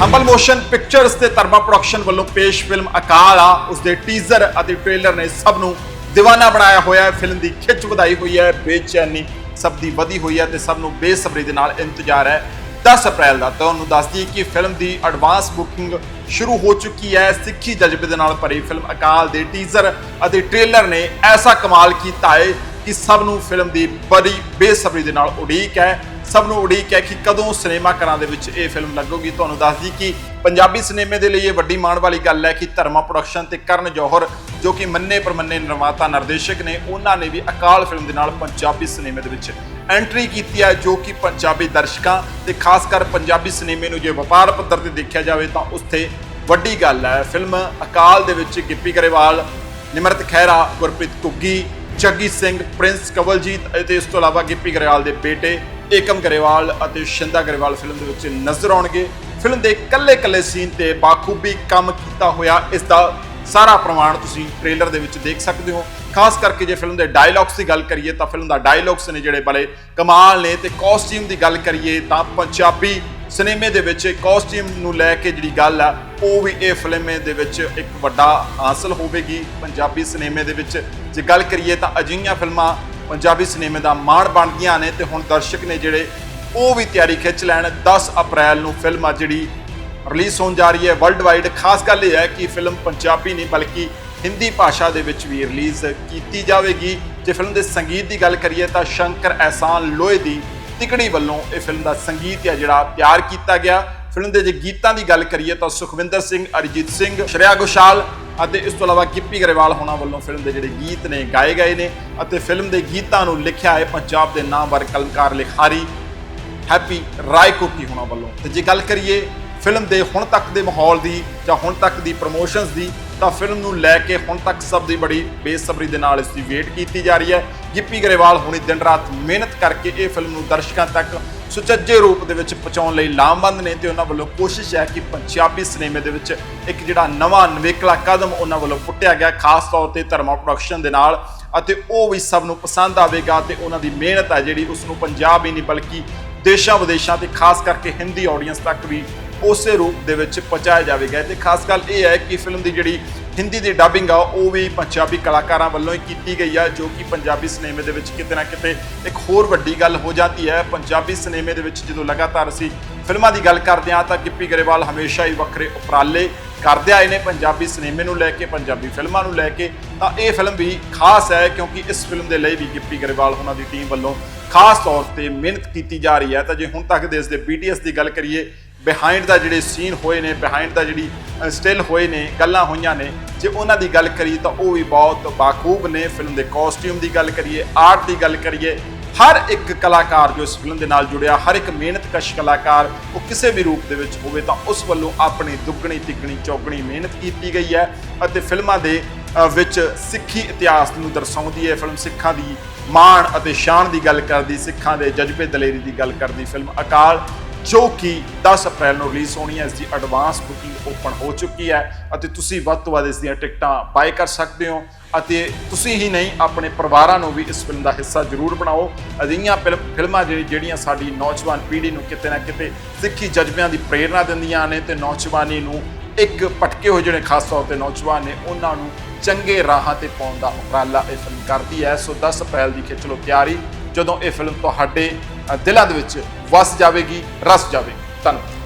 Humble motion pictures ਤੇ Dharma production ਵੱਲੋਂ ਪੇਸ਼ ਫਿਲਮ ਅਕਾਲ ਆ। ਉਸ ਦੇ ਟੀਜ਼ਰ ਅਤੇ ਟ੍ਰੇਲਰ ਨੇ ਸਭ ਨੂੰ دیਵਾਨਾ ਬਣਾਇਆ ਹੋਇਆ ਹੈ। ਫਿਲਮ ਦੀ ਖਿੱਚ ਵਧਾਈ ਹੋਈ ਹੈ, ਬੇਚੈਨੀ ਸਭ ਦੀ ਵਧੀ ਹੋਈ ਹੈ ਤੇ ਸਭ ਨੂੰ ਬੇਸਬਰੀ ਦੇ ਨਾਲ ਇੰਤਜ਼ਾਰ ਹੈ। 10 ਅਪ੍ਰੈਲ ਦਾ, ਤੁਹਾਨੂੰ ਦੱਸ ਦਈਏ ਕਿ ਫਿਲਮ ਦੀ ਐਡਵਾਂਸ ਬੁਕਿੰਗ ਸ਼ੁਰੂ ਹੋ ਚੁੱਕੀ ਹੈ। ਸਿੱਖੀ ਜਜ਼ਬੇ ਦੇ ਨਾਲ ਭਰੀ ਫਿਲਮ ਅਕਾਲ ਦੇ ਟੀਜ਼ਰ ਅਤੇ ਟ੍ਰੇਲਰ ਨੇ ਐਸਾ ਕਮਾਲ ਕੀਤਾ ਹੈ ਕਿ ਸਭ ਨੂੰ ਫਿਲਮ ਦੀ ਬੜੀ ਬੇਸਬਰੀ ਦੇ ਨਾਲ ਉਡੀਕ ਹੈ। ਸਭ ਨੂੰ ਉਡੀਕ ਹੈ ਕਿ ਕਦੋਂ ਸਿਨੇਮਾ ਘਰਾਂ ਦੇ ਵਿੱਚ ਇਹ ਫਿਲਮ ਲੱਗੂਗੀ। ਤੁਹਾਨੂੰ ਦੱਸ ਦਈ ਕਿ ਪੰਜਾਬੀ ਸਿਨੇਮੇ ਦੇ ਲਈ ਇਹ ਵੱਡੀ ਮਾਣ ਵਾਲੀ ਗੱਲ ਹੈ ਕਿ ਧਰਮਾ ਪ੍ਰੋਡਕਸ਼ਨ ਤੇ ਕਰਨ ਜੋਹਰ, ਜੋ ਕਿ ਮੰਨੇ ਪ੍ਰਮੰਨੇ ਨਿਰਮਾਤਾ ਨਿਰਦੇਸ਼ਕ ਨੇ, ਉਹਨਾਂ ਨੇ ਵੀ ਅਕਾਲ ਫਿਲਮ ਦੇ ਨਾਲ ਪੰਜਾਬੀ ਸਿਨੇਮੇ ਦੇ ਵਿੱਚ ਐਂਟਰੀ ਕੀਤੀ ਹੈ, ਜੋ ਕਿ ਪੰਜਾਬੀ ਦਰਸ਼ਕਾਂ ਤੇ ਖਾਸ ਕਰ ਪੰਜਾਬੀ ਸਿਨੇਮੇ ਨੂੰ ਜੇ ਵਪਾਰ ਪੱਧਰ ਤੇ ਦੇਖਿਆ ਜਾਵੇ ਤਾਂ ਉੱਥੇ ਵੱਡੀ ਗੱਲ ਹੈ। ਫਿਲਮ ਅਕਾਲ ਦੇ ਵਿੱਚ ਗਿੱਪੀ ਗਰੇਵਾਲ, ਨਿਮਰਤ ਖਹਿਰਾ, ਗੁਰਪ੍ਰੀਤ ਕੁੱਗੀ ਜੱਗੀ ਸਿੰਘ, ਪ੍ਰਿੰਸ ਕਵਲਜੀਤ ਅਤੇ ਇਸ ਤੋਂ ਇਲਾਵਾ ਗਿੱਪੀ ਗਰੇਵਾਲ ਦੇ ਬੇਟੇ ਏਕਮ ਗਰੇਵਾਲ ਅਤੇ ਸ਼ਿੰਦਾ ਗਰੇਵਾਲ ਫਿਲਮ ਦੇ ਵਿੱਚ ਨਜ਼ਰ ਆਉਣਗੇ। ਫਿਲਮ ਦੇ ਕੱਲੇ-ਕੱਲੇ ਸੀਨ ਤੇ ਬਾਖੂਬੀ ਕੰਮ ਕੀਤਾ ਹੋਇਆ, ਇਸ ਦਾ ਸਾਰਾ ਪ੍ਰਮਾਣ ਤੁਸੀਂ ਟ੍ਰੇਲਰ ਦੇ ਵਿੱਚ ਦੇਖ ਸਕਦੇ ਹੋ। ਖਾਸ ਕਰਕੇ ਜੇ ਫਿਲਮ ਦੇ ਡਾਇਲੌਗਸ ਦੀ ਗੱਲ ਕਰੀਏ ਤਾਂ ਫਿਲਮ ਦਾ ਡਾਇਲੌਗਸ ਨੇ ਜਿਹੜੇ ਬੜੇ ਕਮਾਲ ਨੇ ਤੇ ਕਾਸਟਿਊਮ ਦੀ ਗੱਲ ਕਰੀਏ ਤਾਂ ਪੰਜਾਬੀ ਸਿਨੇਮੇ ਦੇ ਵਿੱਚ ਕਾਸਟਿਊਮ ਨੂੰ ਲੈ ਕੇ ਜਿਹੜੀ ਗੱਲ ਆ, ਉਹ ਵੀ ਇਹ ਫਿਲਮੇ ਦੇ ਵਿੱਚ ਇੱਕ ਵੱਡਾ ਹਾਸਲ ਹੋਵੇਗੀ। ਪੰਜਾਬੀ ਸਿਨੇਮੇ ਦੇ ਵਿੱਚ ਜੇ ਗੱਲ ਕਰੀਏ ਤਾਂ ਅਜਿਹੀਆਂ ਫਿਲਮਾਂ ਪੰਜਾਬੀ ਸਿਨੇਮੇ ਦਾ ਮਾਣ ਬਣਦੀਆਂ ਨੇ ਤੇ ਹੁਣ ਦਰਸ਼ਕ ਨੇ ਜਿਹੜੇ ਉਹ ਵੀ ਤਿਆਰੀ ਖਿੱਚ ਲੈਣ। 10 ਅਪ੍ਰੈਲ ਨੂੰ ਫਿਲਮ ਆ ਜਿਹੜੀ ਰਿਲੀਜ਼ ਹੋਣ ਜਾ ਰਹੀ ਹੈ ਵਰਲਡ ਵਾਈਡ ਖਾਸ ਗੱਲ ਇਹ ਹੈ ਕਿ ਫਿਲਮ ਪੰਜਾਬੀ ਨਹੀਂ, ਬਲਕਿ ਹਿੰਦੀ ਭਾਸ਼ਾ ਦੇ ਵਿੱਚ ਵੀ ਰਿਲੀਜ਼ ਕੀਤੀ ਜਾਵੇਗੀ। ਜੇ ਫਿਲਮ ਦੇ ਸੰਗੀਤ ਦੀ ਗੱਲ ਕਰੀਏ ਤਾਂ ਸ਼ੰਕਰ ਐਹਸਾਨ ਲੋਏ ਦੀ ਤਿਕੜੀ ਵੱਲੋਂ ਇਹ ਫਿਲਮ ਦਾ ਸੰਗੀਤ ਹੈ ਜਿਹੜਾ ਤਿਆਰ ਕੀਤਾ ਗਿਆ। ਫਿਲਮ ਦੇ ਜੇ ਗੀਤਾਂ ਦੀ ਗੱਲ ਕਰੀਏ ਤਾਂ ਸੁਖਵਿੰਦਰ ਸਿੰਘ, ਅਰਜੀਤ ਸਿੰਘ, ਸ਼੍ਰੇਆ ਘੋਸ਼ਾਲ ਅਤੇ ਇਸ ਤੋਂ ਇਲਾਵਾ ਗਿੱਪੀ ਗਰੇਵਾਲ ਹੋਣਾ ਵੱਲੋਂ ਫਿਲਮ ਦੇ ਜਿਹੜੇ ਗੀਤ ਨੇ, ਗਾਏ ਗਏ ਨੇ ਅਤੇ ਫਿਲਮ ਦੇ ਗੀਤਾਂ ਨੂੰ ਲਿਖਿਆ ਹੈ ਪੰਜਾਬ ਦੇ ਨਾਮਵਰ ਕਲਮਕਾਰ ਲਿਖਾਰੀ ਹੈਪੀ ਰਾਏਕੋਟੀ ਹੋਣਾ ਵੱਲੋਂ। ਤੇ ਜੇ ਗੱਲ ਕਰੀਏ ਫਿਲਮ ਦੇ ਹੁਣ ਤੱਕ ਦੇ ਮਾਹੌਲ ਦੀ ਜਾਂ ਹੁਣ ਤੱਕ ਦੀ ਪ੍ਰੋਮੋਸ਼ਨਸ ਦੀ, ਤਾਂ ਫਿਲਮ ਨੂੰ ਲੈ ਕੇ ਹੁਣ ਤੱਕ ਸਭ ਦੀ ਬੜੀ ਬੇਸਬਰੀ ਦੇ ਨਾਲ ਇਸ ਦੀ ਵੇਟ ਕੀਤੀ ਜਾ ਰਹੀ ਹੈ। ਗਿੱਪੀ ਗਰੇਵਾਲ ਹੁਣੀ ਦਿਨ ਰਾਤ ਮਿਹਨਤ ਕਰਕੇ ਇਹ ਫਿਲਮ ਨੂੰ ਦਰਸ਼ਕਾਂ ਤੱਕ ਸੁਚੱਜੇ ਰੂਪ ਦੇ ਵਿੱਚ ਪਹੁੰਚਾਉਣ ਲਈ ਲਾਮਬੰਦ ਨੇ ਤੇ ਉਹਨਾਂ ਵੱਲੋਂ ਕੋਸ਼ਿਸ਼ ਹੈ ਕਿ ਪੰਜਾਬੀ ਸਿਨੇਮੇ ਦੇ ਵਿੱਚ ਇੱਕ ਜਿਹੜਾ ਨਵਾਂ ਨਵੇਕਲਾ ਕਦਮ ਉਹਨਾਂ ਵੱਲੋਂ ਪੁੱਟਿਆ ਗਿਆ, ਖਾਸ ਤੌਰ ਤੇ ਧਰਮਾ ਪ੍ਰੋਡਕਸ਼ਨ ਦੇ ਨਾਲ। ਅਤੇ ਉਹ ਵੀ ਸਭ ਨੂੰ ਪਸੰਦ ਆਵੇਗਾ ਤੇ ਉਹਨਾਂ ਦੀ ਮਿਹਨਤ ਹੈ ਜਿਹੜੀ ਉਸ ਨੂੰ ਪੰਜਾਬ ਹੀ ਨਹੀਂ, ਬਲਕਿ ਦੇਸ਼ਾਂ ਵਿਦੇਸ਼ਾਂ ਤੇ ਖਾਸ ਕਰਕੇ ਹਿੰਦੀ ਆਡੀਅנס ਤੱਕ ਵੀ ਉਸੇ ਰੂਪ ਦੇ ਵਿੱਚ ਪਹੁੰਚਾਇਆ ਜਾਵੇਗਾ ਤੇ ਖਾਸ ਗੱਲ ਇਹ ਹੈ ਕਿ ਫਿਲਮ ਦੀ ਜਿਹੜੀ ਹਿੰਦੀ ਦੀ ਡਬਿੰਗ ਆ, ਉਹ ਵੀ ਪੰਜਾਬੀ ਕਲਾਕਾਰਾਂ ਵੱਲੋਂ ਹੀ ਕੀਤੀ ਗਈ ਆ, ਜੋ ਕਿ ਪੰਜਾਬੀ ਸਿਨੇਮੇ ਦੇ ਵਿੱਚ ਕਿਤੇ ਨਾ ਕਿਤੇ ਇੱਕ ਹੋਰ ਵੱਡੀ ਗੱਲ ਹੋ ਜਾਂਦੀ ਹੈ। ਪੰਜਾਬੀ ਸਿਨੇਮੇ ਦੇ ਵਿੱਚ ਜਦੋਂ ਲਗਾਤਾਰ ਅਸੀਂ ਫਿਲਮਾਂ ਦੀ ਗੱਲ ਕਰਦੇ ਆ ਤਾਂ ਗਿੱਪੀ ਗਰੇਵਾਲ ਹਮੇਸ਼ਾ ਹੀ ਵੱਖਰੇ ਉਪਰਾਲੇ ਕਰਦੇ ਆਏ ਨੇ। ਪੰਜਾਬੀ ਸਿਨੇਮੇ ਨੂੰ ਲੈ ਕੇ, ਪੰਜਾਬੀ ਫਿਲਮਾਂ ਨੂੰ ਲੈ ਕੇ ਤਾਂ ਇਹ ਫਿਲਮ ਵੀ ਖਾਸ ਹੈ, ਕਿਉਂਕਿ ਇਸ ਫਿਲਮ ਦੇ ਲਈ ਵੀ ਗਿੱਪੀ ਗਰੇਵਾਲ ਉਹਨਾਂ ਦੀ ਟੀਮ ਵੱਲੋਂ ਖਾਸ ਤੌਰ ਤੇ ਮਿਹਨਤ ਕੀਤੀ ਜਾ ਰਹੀ ਹੈ। ਤਾਂ ਜੇ ਹੁਣ ਤੱਕ ਦੇ ਇਸ ਦੇ BTS ਦੀ ਗੱਲ ਕਰੀਏ ਬਿਹਾਈਂਡ ਦਾ ਜਿਹੜੇ ਸੀਨ ਹੋਏ ਨੇ ਬਿਹਾਈਂਡ ਦਾ ਜਿਹੜੀ ਸਟਿਲ ਹੋਏ ਨੇ, ਗੱਲਾਂ ਹੋਈਆਂ ਨੇ, ਜੇ ਉਹਨਾਂ ਦੀ ਗੱਲ ਕਰੀਏ ਤਾਂ ਉਹ ਵੀ ਬਹੁਤ ਬਾਖੂਬ ਨੇ। ਫਿਲਮ ਦੇ ਕਾਸਟਿਊਮ ਦੀ ਗੱਲ ਕਰੀਏ ਆਰਟ ਦੀ ਗੱਲ ਕਰੀਏ, ਹਰ ਇੱਕ ਕਲਾਕਾਰ ਜੋ ਇਸ ਫਿਲਮ ਦੇ ਨਾਲ ਜੁੜਿਆ, ਹਰ ਇੱਕ ਮਿਹਨਤਕਸ਼ ਕਲਾਕਾਰ, ਉਹ ਕਿਸੇ ਵੀ ਰੂਪ ਦੇ ਵਿੱਚ ਹੋਵੇ ਤਾਂ ਉਸ ਵੱਲੋਂ ਆਪਣੀ ਦੁੱਗਣੀ, ਤਿੱਗਣੀ, ਚੌਗਣੀ ਮਿਹਨਤ ਕੀਤੀ ਗਈ ਹੈ ਅਤੇ ਫਿਲਮਾਂ ਦੇ ਵਿੱਚ ਸਿੱਖੀ ਇਤਿਹਾਸ ਨੂੰ ਦਰਸਾਉਂਦੀ ਹੈ। ਫਿਲਮ ਸਿੱਖਾਂ ਦੀ ਮਾਣ ਅਤੇ ਸ਼ਾਨ ਦੀ ਗੱਲ ਕਰਦੀ, ਸਿੱਖਾਂ ਦੇ ਜਜ਼ਬੇ ਦਲੇਰੀ ਦੀ ਗੱਲ ਕਰਦੀ, ਫਿਲਮ ਅਕਾਲ ਜੋ ਕਿ 10 ਅਪ੍ਰੈਲ ਨੂੰ ਰਿਲੀਜ਼ ਹੋਣੀ ਹੈ, ਇਸ ਦੀ ਐਡਵਾਂਸ ਬੁਕਿੰਗ ਓਪਨ ਹੋ ਚੁੱਕੀ ਹੈ ਅਤੇ ਤੁਸੀਂ ਵੱਧ ਤੋਂ ਵੱਧ ਇਸ ਦੀਆਂ ਟਿਕਟਾਂ ਬਾਏ ਕਰ ਸਕਦੇ ਹੋ ਅਤੇ ਤੁਸੀਂ ਹੀ ਨਹੀਂ, ਆਪਣੇ ਪਰਿਵਾਰਾਂ ਨੂੰ ਵੀ ਇਸ ਫਿਲਮ ਦਾ ਹਿੱਸਾ ਜ਼ਰੂਰ ਬਣਾਓ। ਅਜਿਹੀਆਂ ਫਿਲਮ- ਫਿਲਮਾਂ ਜਿਹੜੀ, ਜਿਹੜੀਆਂ ਸਾਡੀ ਨੌਜਵਾਨ ਪੀੜ੍ਹੀ ਨੂੰ ਕਿਤੇ ਨਾ ਕਿਤੇ ਸਿੱਖੀ ਜਜ਼ਬਿਆਂ ਦੀ ਪ੍ਰੇਰਣਾ ਦਿੰਦੀਆਂ ਨੇ ਤੇ ਨੌਜਵਾਨੀ ਨੂੰ ਇੱਕ ਭਟਕੇ ਹੋਏ ਜਿਹੜੇ ਖਾਸ ਤੌਰ ਤੇ ਨੌਜਵਾਨ ਨੇ, ਉਹਨਾਂ ਨੂੰ ਚੰਗੇ ਰਾਹਾਂ ਤੇ ਪਾਉਣ ਦਾ ਉਪਰਾਲਾ ਇਹ ਫਿਲਮ ਕਰਦੀ ਹੈ। ਸੋ 10 ਅਪ੍ਰੈਲ ਦੀ ਖਿੱਚ ਲਓ ਤਿਆਰੀ, ਜਦੋਂ ਇਹ ਫਿਲਮ ਤੁਹਾਡੇ ਦਿਲਾਂ ਦੇ ਵਿੱਚ ਵਸ ਜਾਵੇਗੀ ਰਸ ਜਾਵੇਗੀ। ਧੰਨਵਾਦ।